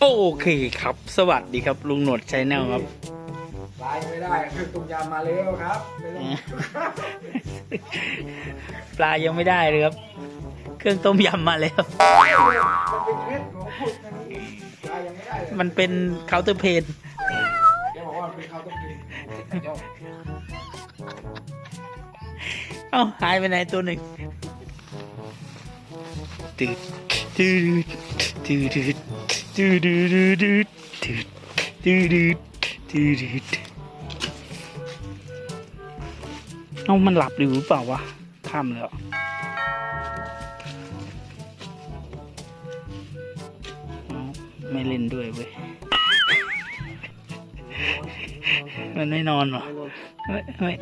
โอเคครับ สวัสดีครับ ลุงหนวดชแนลครับ ไลน์ไม่ได้คือตุ้มยำมาเร็วครับไม่ต้องปลายังไม่ได้เลยครับ เครื่องต้มยำมาแล้ว มันเป็นเคล็ดของพูดแค่นี้ไลน์ยังไม่ได้เลยมันเป็นเคาน์เตอร์เพนแกบอกว่าเป็นข้าวต้มกินเจ้าเอ้าหายไปไหนตัวหนึ่งตืดตืดตืดตืด ตืดตืดตืดตืดตืดตืดเอ้ามันหลับหรือเปล่าวะข้ามแล้วเอ้าไม่เล่นด้วยเว้ย มันไม่นอนเหรอไม่ไม่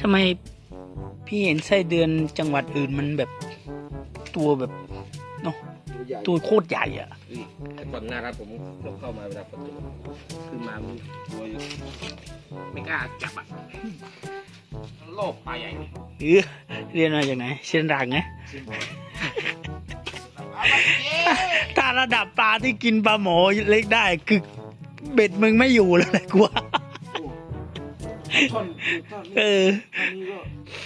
ทำไมพี่เห็นไส้เดือนจังหวัดอื่นมันแบบตัวแบบเนาะตัวโคตรใหญ่อะแต่ก่อนหน้านั้นผมเข้ามาเวลาฝนตกขึ้นมามันตัวอยู่ไม่กล้าจับอะโลภปลาใหญ่เออเรียนมาจากไหนเชียนรังไงถ้าระดับปลาที่กินปลาหมอเล็กได้คือเบ็ดมึงไม่อยู่แล้วแหละกูว่า ท่อนท่อนเออท่อนนี้ก็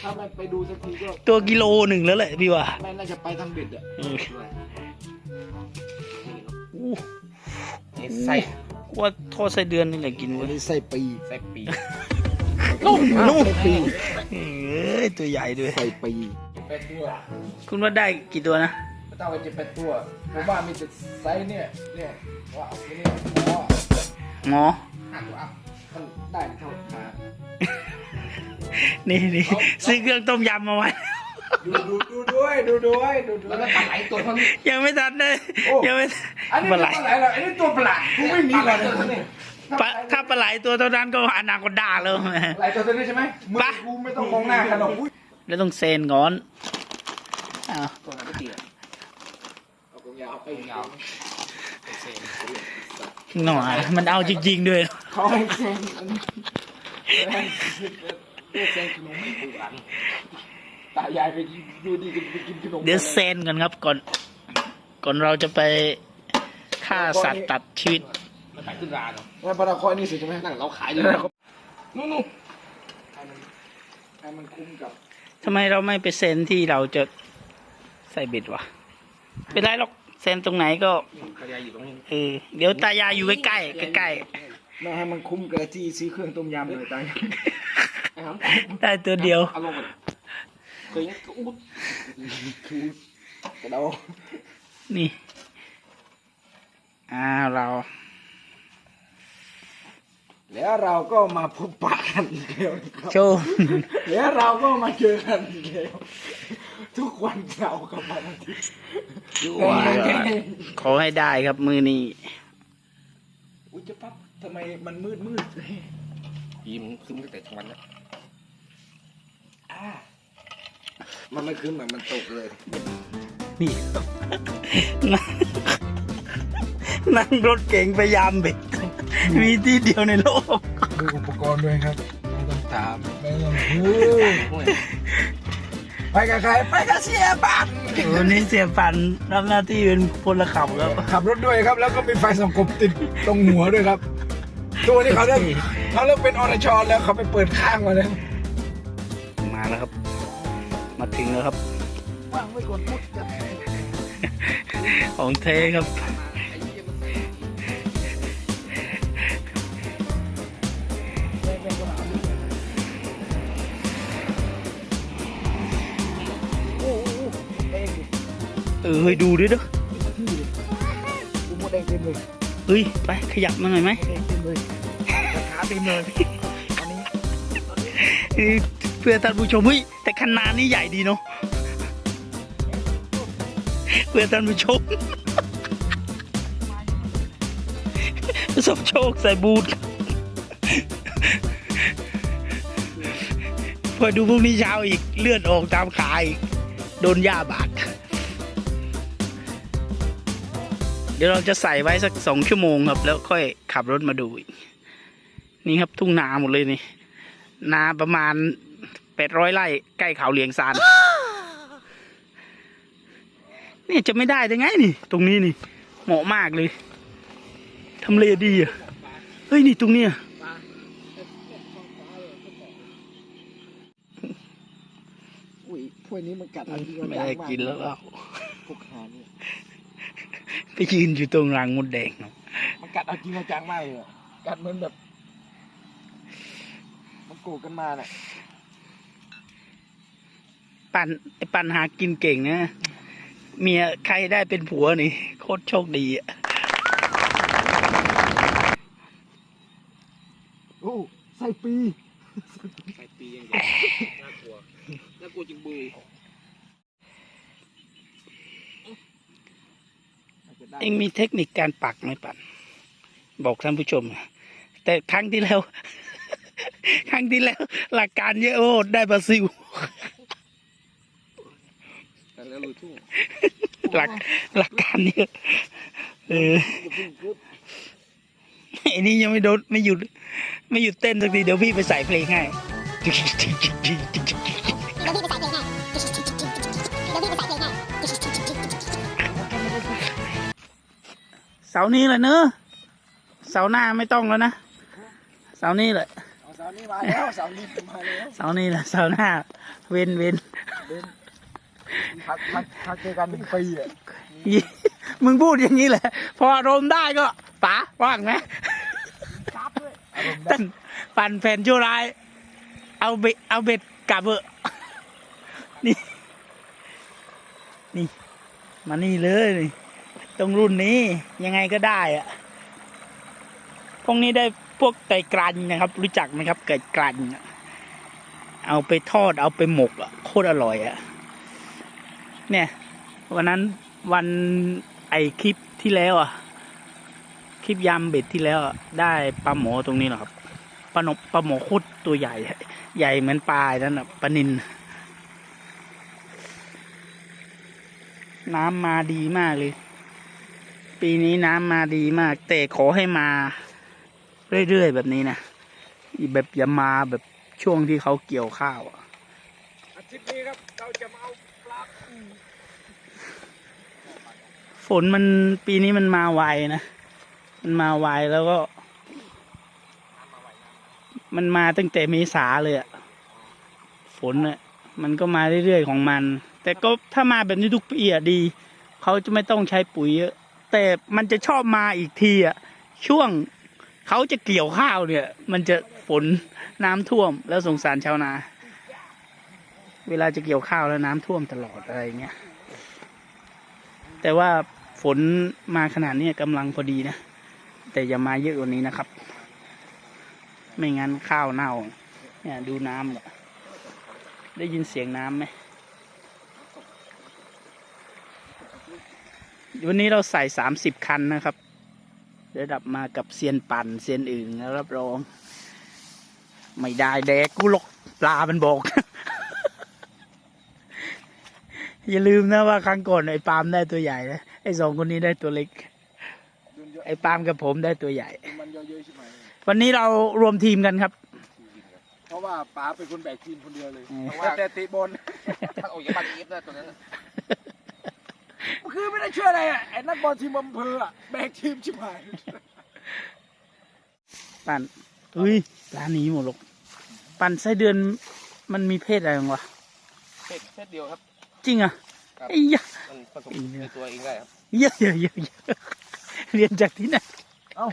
ถ้าไม่ไปดูสักทีก็ตัวกิโลหนึ่งแล้วแหละพี่ว่าไม่น่าจะไปทางเบ็ดอะเอออู้ไส้กูว่าทอดไส้เดือนนี่แหละกินอัเว้นยนี้ไส้ปีไส้ปีนุ่มนุ่มไส้ปีเอ้ยตัวใหญ่ด้วยไส้ปีแปดตัว คุณว่าได้กี่ตัวนะไม่ต้องไปเจ็บแปดตัวผมว่ามีแต่ไซส์เนี่ยเนี่ยว่าเอาไปเนี่ยเพราะว่าหมอห้าตัวอัพมันได้เท่าขา นี่นี่ซื้อเครื่องต้มยำมาไว้ ดูดูดูด้วยดูด้วยดูด้วแล้วยก็ปลาไหลตัวเท่านี้ ยังไม่ทันเลยโอ้ ยังไม่อันนี้ปปลาลาไหลไหลเหรออันนี้ตัวประหลาดกูไม่มีปลาไหเลลยตัวเท่านี้ปลาถ้าปลาไหลตัวเท่านั้นก็อนาคตด่าแล้วไหลตัวเท่านี้ใช่ไหมมือปะ กูไม่ต้องมองหน้ากันหรอกอุ้ยแล้วต้องเซนก่อนอ้าวตัวนั้นก็ตีเลยเอากงยาวไปยาวเซนหน่อยมันเอาจริงๆด้วย เขาให้เซ็น อันนี้ให้เซ็นขนมปูรังตายายไปดูดีกันไปกินขนมเดี๋ยวเซนกันครับก่อน ก่อนเราจะไปฆ่าสัตว์ตัดชีวิตมันขายขึ้นราเนาะว่าปลาคอยนี่สิใช่ไหมนั่งเราขายเลยนู่นนู่นให้มันให้มันคุ้มกับทำไมเราไม่ไปเซนที่เราจะใส่เบ็ดวะเป็นไรหรอกเซนตรงไหนก็ขยายอยู่ตรงนี้เออเดี๋ยวตายายอยู่ใกล้ๆใกล้ไม่ให้มันคุ้มกับที่ซื้อเครื่องต้มยำเลยตายไอ้หำๆ ได้ตัวเดียวอารมณ์มันเคยงั้นก็อู้กระเดานี่ อ้าวเรา แล้วเราก็มาพบปะกันอีกแล้วนะครับโชว์แล้วเราก็มาเจอกันอีกแล้วทุกวันเสาร์กับวันอาทิตย์ขอให้ได้ครับมือนี้อุ้ยจะปั๊บทำไมมันมืดมืดเลยยิ้มขึ้นตั้งแต่ทั้งวันแล้วอ่า มันไม่ขึ้นแบบมันตกเลย นี่ครับนั่งรถเก๋งพยายามเบ็ดมีที่เดียวในโลกดูอุปกรณ์ด้วยครับไม่ต้องถามไม่ต้องพูดโอ้ยไปกับใครไปกับเสียบัตรวันนี้เสียปันรับหน้าที่เป็นพลขับครับขับรถด้วยครับ แล้วก็มีไฟส่องกบติดตรงหัวด้วยครับ ตัวนี้เขาเริ่มเขาเริ่มเป็นอรชรแล้วเขาไปเปิดข้างมาแล้วมา แล้วครับ มาถึงแล้วครับว่างไม่กดมุดจะของเทครับโอ้โหเองเออเฮ้ยดูด้วยเด้อดูมดแดงเต็มเลย เฮ้ย ไป ขยับมาหน่อยไหมมดแดงเต็มเลยขาเต็มเลยอันนี้ เพื่อท่านผู้ชมเฮ้ยแต่ขนาดนี้ใหญ่ดีเนาะเพื่อท่านผู้ชมประสบโชคใส่บูทพอดูพรุ่งนี้เช้าอีกเลือดออกตามขาอีกโดนหญ้าบาดเดี๋ยวเราจะใส่ไว้สักสองชั่วโมงครับ แล้วค่อยขับรถมาดูอีก นี่ครับทุ่งนาหมดเลยนี่ นาประมาณ แปดร้อยไร่ใกล้เขาเหลียงซานเนี่ยจะไม่ได้ได้ไงนี่ ตรงนี้นี่ เหมาะมากเลยทำเลดีอะเฮ้ยนี่ตรงเนี้ยอุ้ยพวกนี้มันกัดอันที่ไม่ได้กินแล้วเราพวกหาเนี่ยไปยืนอยู่ตรงรังมดแดงมันกัดเอาจริงเอาจังมากเลยอะกัดเหมือนแบบ มันโกรธกันมาเนี่ย ปันไอ้ปันหากินเก่งนะเมียใครได้เป็นผัวนี่โคตรโชคดีอะโอ้ใส่ปีใส่ปีอย่างเดียวน่ากลัวน่ากลัวจริงบุยเองมีเทคนิคการปักไหมปันบอกท่านผู้ชมนะแต่ครั้งที่แล้ว ครั้งที่แล้ว หลักการเยอะโอ้ได้บราซิล แต่แล้วลุยทุ่งหลักหลักการเยอะเออไอ้นี่ยังไม่โดนไม่หยุด ไม่หยุดเต้นสักทีเดี๋ยวพี่ไปใส่เพลงให้เดี๋ยวพี่ไปใส่เพลงให้เดี๋ยวพี่ไปใส่เพลงให้เสาร์นี้แหละเนอะเสาร์หน้าไม่ต้องแล้วนะเสาร์นี้แหละเอาเสาร์นี้มาแล้วเสาร์นี้มาแล้วเสาร์นี้แหละเสาร์หน้า เว้นเว้นเดิน พักพักพักเจอกันเป็นปีอะยี่มึงพูดอย่างนี้แหละ พออารมณ์ได้ก็ป๋าว่างไหมจับด้วยอารมณ์ได้ตั้นปั่นแผ่นชั่วร้าย เอาเบ็ดเอาเบ็ดกลับเบอะนี่ นี่ มานี่เลยนี่ตรงรุ่นนี้ยังไงก็ได้อะพวกนี้ได้พวกไก่กรันนะครับ รู้จักไหมครับไก่กรันอะเอาไปทอดเอาไปหมกอะโคตรอร่อยอะ เนี่ย วันนั้นวันไอคลิปที่แล้วอะ คลิปยำเบ็ดที่แล้วได้ปลาหมอตรงนี้เหรอครับปลาหนปลาหมอคตรตัวใหญ่ ใหญ่เหมือนปลาอ้นั่นอะปลานินน้ำมาดีมากเลย ปีนี้น้ำมาดีมาก แต่ขอให้มา เรื่อยๆแบบนี้นะแบบอย่ามาแบบช่วงที่เขาเกี่ยวข้าวอะอาทิตย์นี้ครับ เราจะมาเอา ฝนมันปีนี้มันมาไวนะ มันมาไวแล้วก็ มันมาตั้งแต่เมษาเลยอะฝนอะมันก็มาเรื่อยๆของมัน แต่ก็ถ้ามาแบบนี้ทุกปีอะดี เขาจะไม่ต้องใช้ปุ๋ยเยอะ แต่มันจะชอบมาอีกทีอะช่วงเขาจะเกี่ยวข้าวเนี่ย มันจะฝนน้ำท่วมแล้วสงสารชาวนา เวลาจะเกี่ยวข้าวแล้วน้ำท่วมตลอดอะไรเงี้ย แต่ว่าฝนมาขนาดนี้กำลังพอดีนะ แต่อย่ามาเยอะกว่านี้นะครับ ไม่งั้นข้าวเน่า เนี่ยดูน้ำเนี่ยได้ยินเสียงน้ำไหม วันนี้เราใส่สามสิบคันนะครับระดับมากับเซียนปั่นเซียนอื่นแล้วรับรอง ไม่ได้แดกกูหรอกปลามันบอก อย่าลืมนะว่าครั้งก่อนไอ้ปาล์มได้ตัวใหญ่นะไอ้สองคนนี้ได้ตัวเล็กดุนเยอะไอ้ปาล์มกับผมได้ตัวใหญ่ มันเยอะๆใช่ไหมวันนี้เรารวมทีมกันครับ เพราะว่าป๋าเป็นคนแบกทีมคนเดียวเลยอืมเพราะว่าแต่ติบอลถ้าออกจากบ้านอีฟนะตัวนั้นน่ะคือไม่ได้เชื่ออะไรอะไอ้นักบอลทีมอำเภออะแบกทีมชิบหายปั่นอุ้ยปลาหนีหมดหรอกปั่นไส้เดือนมันมีเพศอะไรบ้างวะเพศเพศเดียวครับ จริงอะครับไอ้ยะมันผสมในตัวเองได้ครับเยอะเยอะเยอะเยอะเรียนจากที่ไหนเอ้า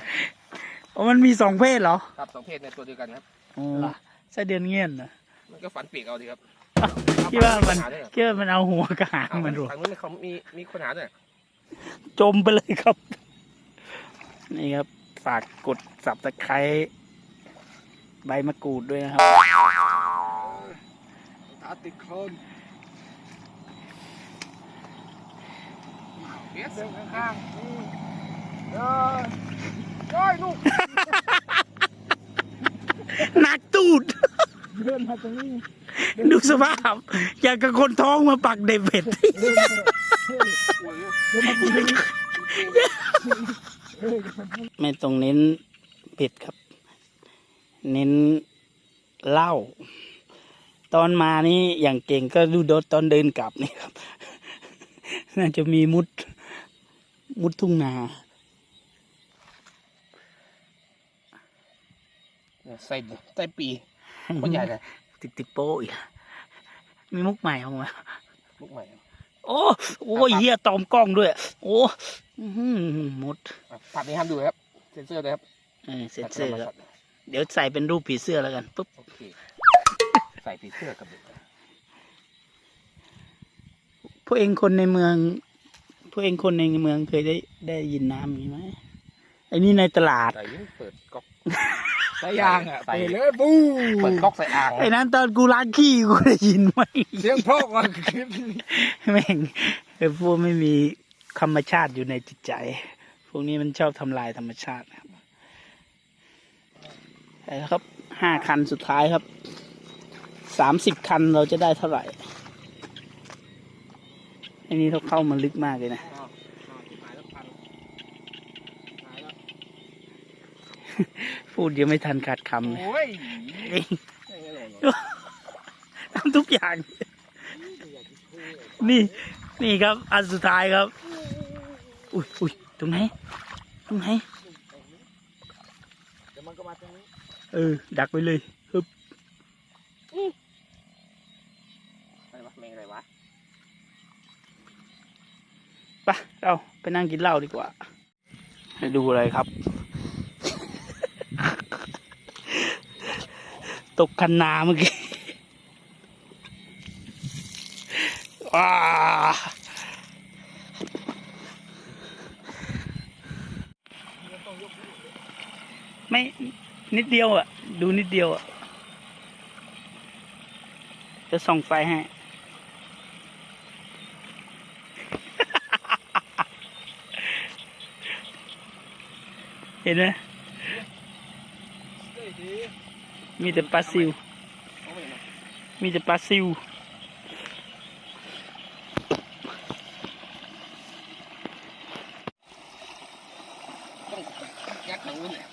อ๋อมันมีสองเพศเหรอครับสองเพศในตัวเดียวกันครับอ๋อไส้เดือนเงี้ยนนะมันก็ฝันปีกเอาดีครับคิดว่ามันหด้วยเหรอคิดว่ามันเอาหัวกระหางเอามันรวมทางนู้นเขามีมีคนหาด้วยจมไปเลยครับ นี่ครับ ฝากกดสับตะไคร้ใบมะกรูดด้วยนะครับตาติดโคลน เบียสเดินข้างๆนี่เดินโอ้ยลูกหนักตูด เดินมาตรงนี้ ดูสภาพ อยากกับคนท้องมาปักเดวิดเดินมาเดินมาตรงนี้เฮ้ยไม่ต้องเน้นเผ็ดครับ เน้นเหล้าตอนมานี่อย่างเก่งก็ดูดดตอนเดินกลับนี่ครับ น่าจะมีมุด มุดทุ่งนาใส่ใส่ปีคนใหญ่เลยติดติดโป้อีกมีมุกใหม่ออกมาลูกใหม่โอ้โอ้ยเฮียตอมกล้องด้วย โอ้อื้อหือหมดอะผัดนี้ห้ามดูครับ เซ็นเซอร์เลยครับเออเสร็จเสื้อครับเดี๋ยวใส่เป็นรูปผีเสื้อแล้วกันปุ๊บโอเคใส่ผีเสื้อกับเด็กพวกเองคนในเมือง พวกเองคนในเมืองเคยได้ได้ยินน้ำอย่างนี้ไหมไอ้นี่ในตลาด ใส่ยิ่งเปิดก๊อกสายยางอะใส่ไปเลยปู้เปิดก๊อกใส่อ่างไอ้นั้นตอนกูล้างขี้กูได้ยินไหมเสียงเพราะกว่าคลิปแม่งไอ้พวกไม่มีธรรมชาติอยู่ในจิตใจ พวกนี้มันชอบทำลายธรรมชาตินะครับไปแล้วครับห้าคันสุดท้ายครับสามสิบคันเราจะได้เท่าไหร่ไอ้นี่เขาเข้ามาลึกมากเลยนะอ้าวอ้าวชิบหายแล้วพันหายแล้วพูดยังไม่ทันขาดคำเลยโอ้ยเอ้ยไม่งั้นหรอกทำทุกอย่าง นี่นี่ครับ อันสุดท้ายครับ อุ้ยอุ้ยตรงไหน ตรงไหนเดี๋ยวมันก็มาตรงนี้ เออ ดักไว้เลยฮึบ อะไรวะแมงอะไรวะ ไปะเราไปนั่งกินเหล้าดีกว่าไปดูอะไรครับ ตกคันนาเมื่อกี้ว้าไม่นิดเดียวอะ ดูนิดเดียวอะ จะส่องไฟให้ เห็นไหมมีแต่ปลาซิวเอาไปไหนมีแต่ปลาซิวต้องยัดทางนู้นเนี่ย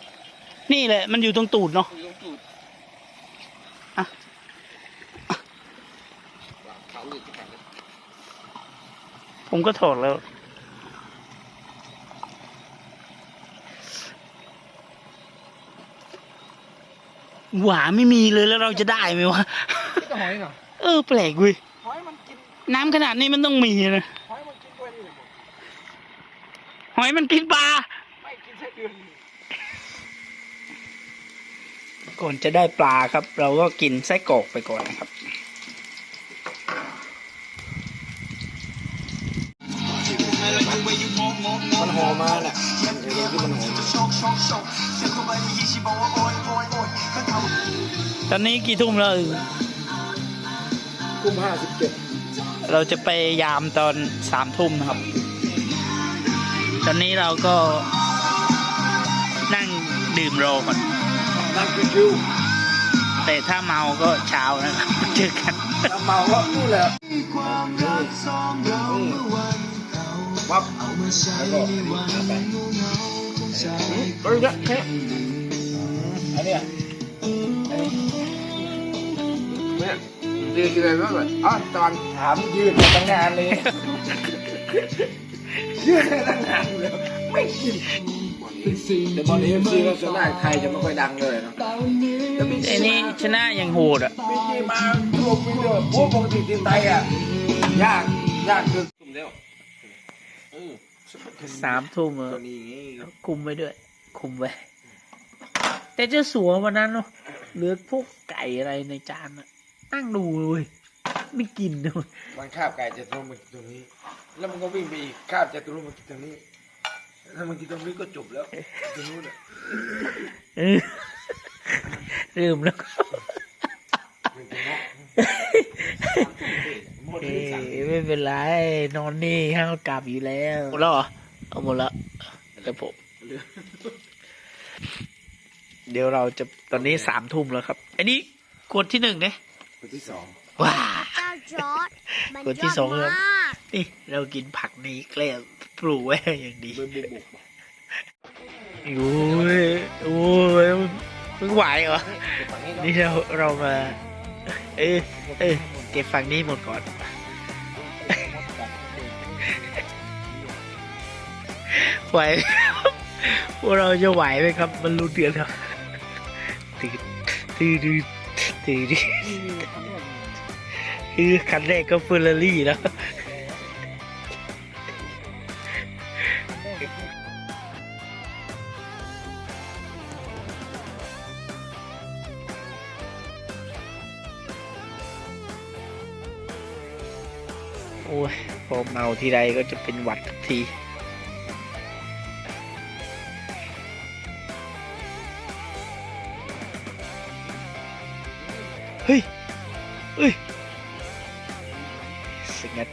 นี่แหละ มันอยู่ตรงตูดเนาะคือต้องจูดอะว่าเขาเลยที่แข็งเลยผมก็ถอดแล้ว หวาไม่มีเลยแล้วเราจะได้ไหมวะ นี่ก็หอยเหรอเออแปลกเว้ย หอยมันกินน้ำขนาดนี้มันต้องมีนะ หอยมันกินด้วยนี่แหละผมหอยมันกินปลา ไม่กินไส้เดือนนี่ก่อนจะได้ปลาครับ เราก็กินไส้กรอกไปก่อนนะครับ อนนี้กี่ทุ่มแล้วเออกุ้มห้าสิบเจ็ดเราจะไปยามตอนสามทุ่มนะครับ ตอนนี้เราก็นั่งดื่มรอก่อนนั่งคิวแต่ถ้าเมาก็เช้านะครับเจอกันๆน้ำเมาก็นู่นแหละนี่วับแล้วก็ไปเฮ้ยเนี่ยเนี่ยอันเนี้ยอันนี้ เนี่ยยืนกินอะไรบ้างเลยอ๋อตอนถามยืนมาตั้งนานเลยยืนมาตั้งนานเลยไม่กินแต่บอลเอฟซีก็ส่วนมากไทยจะไม่ค่อยดังเลยเนาะแต่บิ๊กไอ้นี่ชนะอย่างโหดอะบิ๊กซีมาทั่วไปเลยพวกปกติทีมไทยอะยากยากคือตุ่มเดียวเออสามทุ่มตัวนี้ไงคุมไว้ด้วย คุมไว้แต่เจ้าสัววันนั้นเนาะเหลือพวกไก่อะไรในจานอะ นั่งดูเลยไม่กินเลยมันคาบไก่จะตรงมากินตรงนี้ แล้วมันก็วิ่งไปอีกคาบจะตรงมากินตรงนี้ถ้ามันกินตรงนี้ก็จบแล้วตรงนู้นอะเออลืมแล้วก็เป็นตรงนอกหมดเอ้ที่สั่งยไม่เป็นไร นอนนี่ห้ามกลับอยู่แล้วหมดแล้วเหรอเอาหมดแล้วแล้วผมเดี๋ยวเราจะตอนนี้สามทุ่มแล้วครับ อันนี้กดที่หนึ่งเนี่ย คนที่สองว้าเจ้าจอร์ดมันคนที่สองยแล้อวดมากนี่เรากินผักนี้แกล้มปลูกไว้อย่างดีเบอร์บุกบุกโอ้ยโอ้ยมึงไหวเหรอเก็บฝั่งนี้เนาะนี่เราเรามา เออเออเก็บฝั่งนี้หมดก่อน ไหวไหมครับพวกเราจะไหวไหมครับ มันรู้เดือนครับตื่นตื่นตื่นตื่น คือคันแรกก็เฟอร์รารี่แล้วโอ้ยพอเมาทีไรก็จะเป็นหวัดทุกที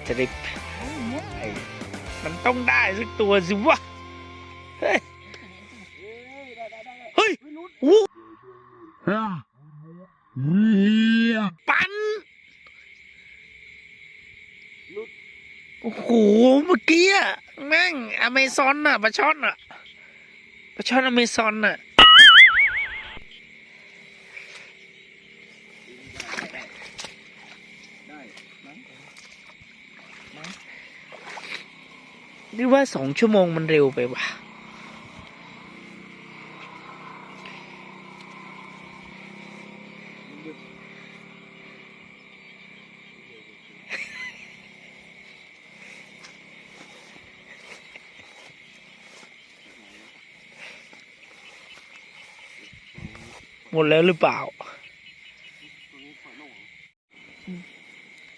สงัดจริบไอ้มันต้องได้สักตัวสิวะ เฮ้ย เฮ้ยโอ้ปันโอ้โห เมื่อกี้อะแม่งอเมซอนอะปลาช่อนอะปลาช่อนอเมซอนอะ ว่าสองชั่วโมงมันเร็วไปว่ะ หมดแล้วหรือเปล่า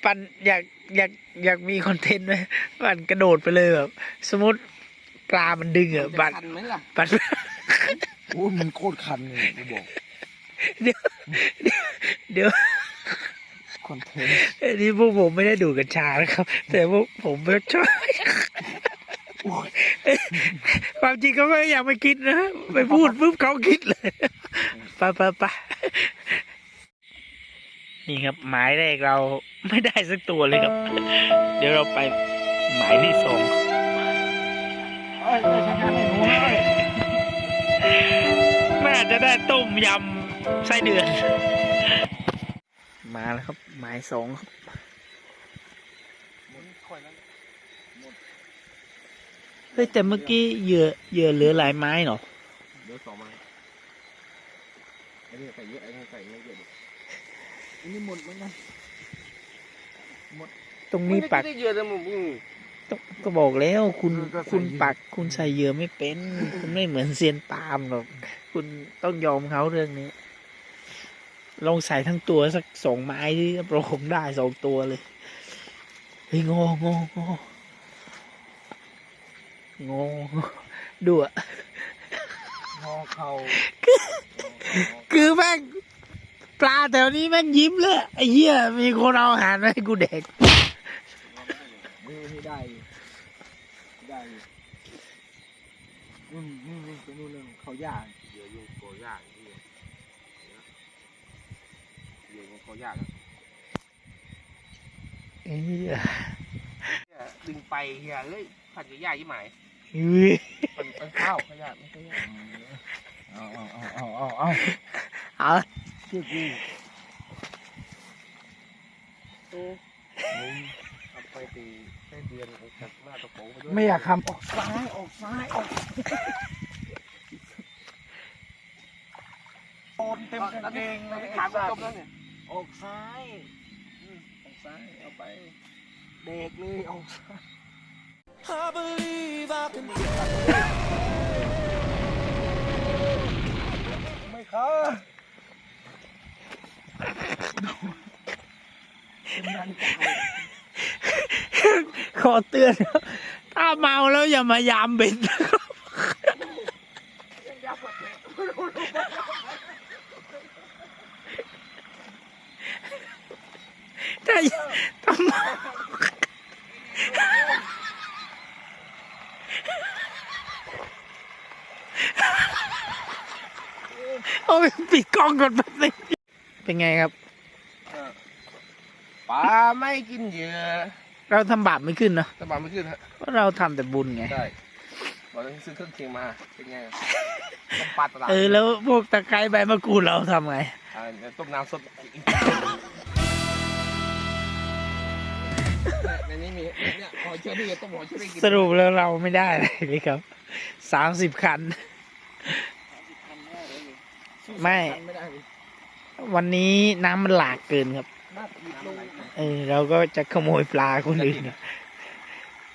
ปันอยากอยากอยากมีคอนเทนต์ไหมปันกระโดดไปเลยแบบ สมมติปลามันดึงอะจะปันทันไหมล่ะปันโอ้ยมันโคตรคันเลยกูบอกเดี๋ยวเดี๋ยวคอนเทนต์อันนี้พวกผมไม่ได้ดูดกัญชานะครับ แต่พวกผมไม่ชอบความจริงเขาก็ยังไม่คิดนะไปพูดปุ๊บเขาคิดเลยไปไปไปนี่ครับ หมายแรกเราไม่ได้สักตัวเลยครับ เดี๋ยวเราไปหมายที่สอง นูนะเว้ยน่าจะได้ต้มยำไส้เดือน มาแล้วครับ หมายสองครับเฮ้ยแต่เมื่อกี้เหยื่อเหยื่อเหลือหลายไม้เนาะเดี๋ยวสองมาไอ้นี่ใส่เยอะไอ้นี่ใส่ไม่เยอะดิอันนี้หมดเหมือนกันตรงนี้ปัก ไม่ได้เยอะเลยมึงอืมต้องก็บอกแล้วคุณคุณปักคุณใส่เหยื่อไม่เป็น คุณไม่เหมือนเซียนปาล์มหรอก คุณต้องยอมเขาเรื่องนี้ ลองใส่ทั้งตัวสักสองไม้ที่รับรองได้สองตัวเลยเฮ้ยงองององงดูอะงอเข่าคือแม่งปลาแถวนี้แม่งยิ้มเลยไอ้เหี้ยมีคนเอาอาหารมาให้กูแดก เออให้ได้อยู่ได้อยู่นู่นนู่นนู่นไปนู่นเลยเขายางเดี๋ยวยุ่งโกยากที่เดี๋ยวยุ่งโกยากอะไอ้เหี้ยเนี่ยดึงไปเฮียเลยผัดกับยากยี่หมายอุ้ยเป็นเป็นข้าวขยะไม่ใช่ยากเอาเอาเอาเอาเอาเอาเอาเชื่อกู เอาไปตีไส้เดือนเอาจากหน้าตะโขง ไม่อยากทำออกซ้ายออกซ้ายออกโอนเต็มกางเกงเลยขาจมแล้วเนี่ยออกซ้ายออกซ้ายเอาไปเด็กเลยออกซ้ายไม่ค่ะขอเตือน ถ้าเมาแล้วอย่ามายามเบ็ดนะครับถ้าถ้าเมาโอ้ยปิดกล้องก่อนแป๊บนึงเป็นไงครับ ปลาไม่กินเหยื่อ เราทำบาปไม่ขึ้นเนอะแต่ปลาไม่ขึ้นฮะเพราะเราทำแต่บุญไง ได้บอกต้องซื้อเครื่องเคียงมาเป็นไงต้มปลาตลาดเออ แล้วพวกตะไคร้ใบมะกรูดเราทำไง อ่าต้มน้ำสดในนี้มีเนี่ยหอยเชอรี่ต้มหอยเชอรี่กินสรุปแล้วเราไม่ได้อะไรเลยครับ สามสิบคันไม่ ไม่ได้เลยวันนี้น้ำมันหลากเกินครับน่าจะมีลง เออเราก็จะขโมยปลาคนอื่น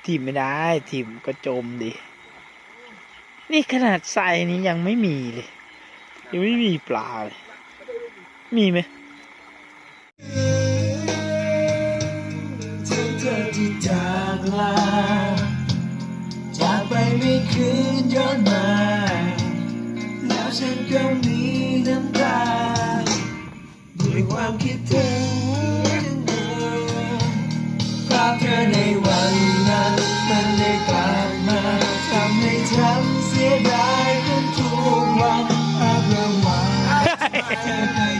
ทีมไม่ได้ทีมก็จมดิ นี่ขนาดใส่นี้ยังไม่มีเลย ยังไม่มีปลาเลย มีไหมเธอที่จากลาจากไปไม่คืนย้อนมาแล้วฉันก็มีน้ำตาด้วยความคิดถึง นเ